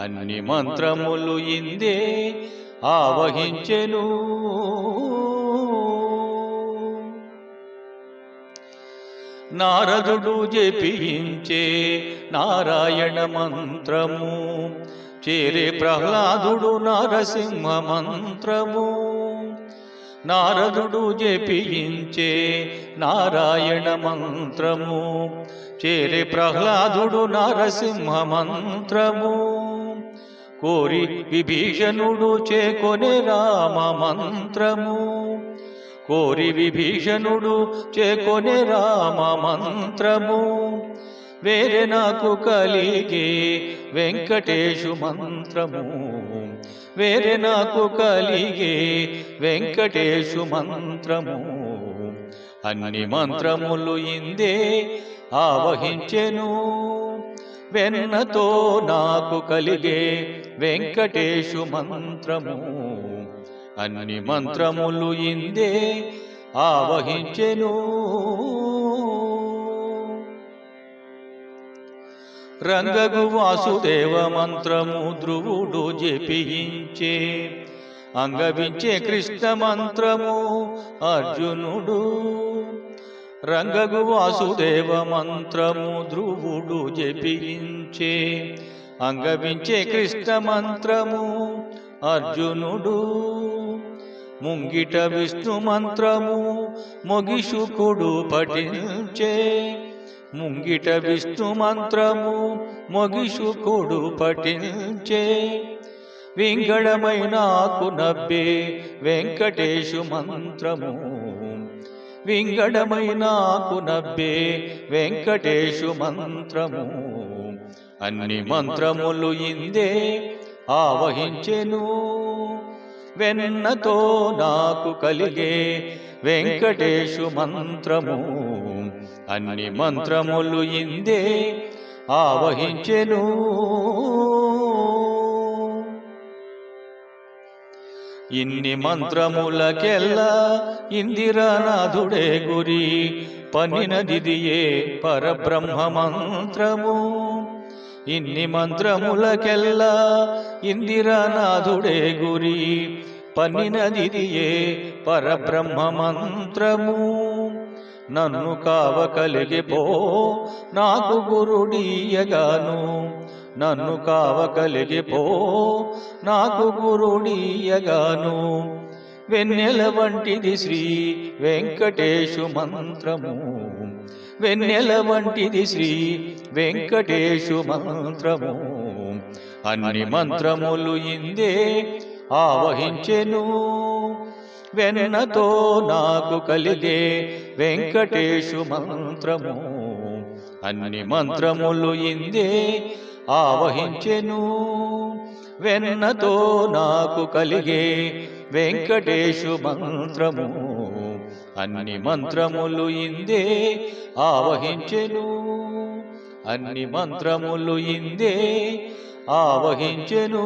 అన్ని మంత్రములు ఇందే ఆవహించెను. నారదుడు జపించే నారాయణ మంత్రము చేరే ప్రహ్లాదుడు నరసింహ మంత్రము. నారదుడు జపించే నారాయణ మంత్రము చేరే ప్రహ్లాదుడు నరసింహ మంత్రము. కోరి విభీషణుడు చేకొనే రామ మంత్రము. కోరి విభీషణుడు చేకొనే రామ మంత్రము. వేరే నాకు కలిగే వెంకటేశు మంత్రము. వేరే నాకు కలిగే వెంకటేశు మంత్రము. అన్ని మంత్రములు ఇందే ఆవహించెను. వెన్నతో నాకు కలిగే వెంకటేశు మంత్రము. అన్ని మంత్రములు ఇందే ఆవహించెను. రంగగు వాసుదేవ మంత్రము ధ్రువుడు జపించే అంగవించే కృష్ణ మంత్రము అర్జునుడు. రంగగు వాసుదేవ మంత్రము ధ్రువుడు జపించే అంగవించే కృష్ణ మంత్రము అర్జునుడు ముంగిట విష్ణు మంత్రము మొగిషుకుడు పఠించే. ముంగిట విష్ణు మంత్రము మొగిషుకుడు పఠించే. వింగళమైనాకు నబ్బే వెంకటేశు మంత్రము. వింగడమైనాకు నబ్బే వెంకటేశు మంత్రము. అన్ని మంత్రములు ఇందే ఆవహించెను. వెన్నతో నాకు కలిగే వెంకటేశు మంత్రము. అన్ని మంత్రములు ఇందే ఆవహించెను. ఇన్ని మంత్రములకెల్లా ఇందిరానాథుడే గురి. పన్నినదిదియే పరబ్రహ్మ మంత్రము ఇన్ని మంత్రములకెల్లా ఇందిరానాథుడే గురి పన్నినదిదియే పరబ్రహ్మ మంత్రము నన్ను కావ కలిగిపో నాకు గురుడీయగాను. నన్ను కావ కలిగిపో నాకు గురుడీయగాను. వెన్నెల వంటిది శ్రీ వెంకటేశు మంత్రము. వెన్నెల వంటిది శ్రీ వెంకటేశు మంత్రము. అన్ని మంత్రములు ఇందే ఆవహించెను. వెన్నతో నాకు కలిగే వెంకటేశు మంత్రము. అన్ని మంత్రములు ఇందే ఆవహించెను. వెన్నతో నాకు కలిగే వెంకటేశు మంత్రము. అన్ని మంత్రములు ఇందే ఆవహించెను. అన్ని మంత్రములు ఇందే ఆవహించెను.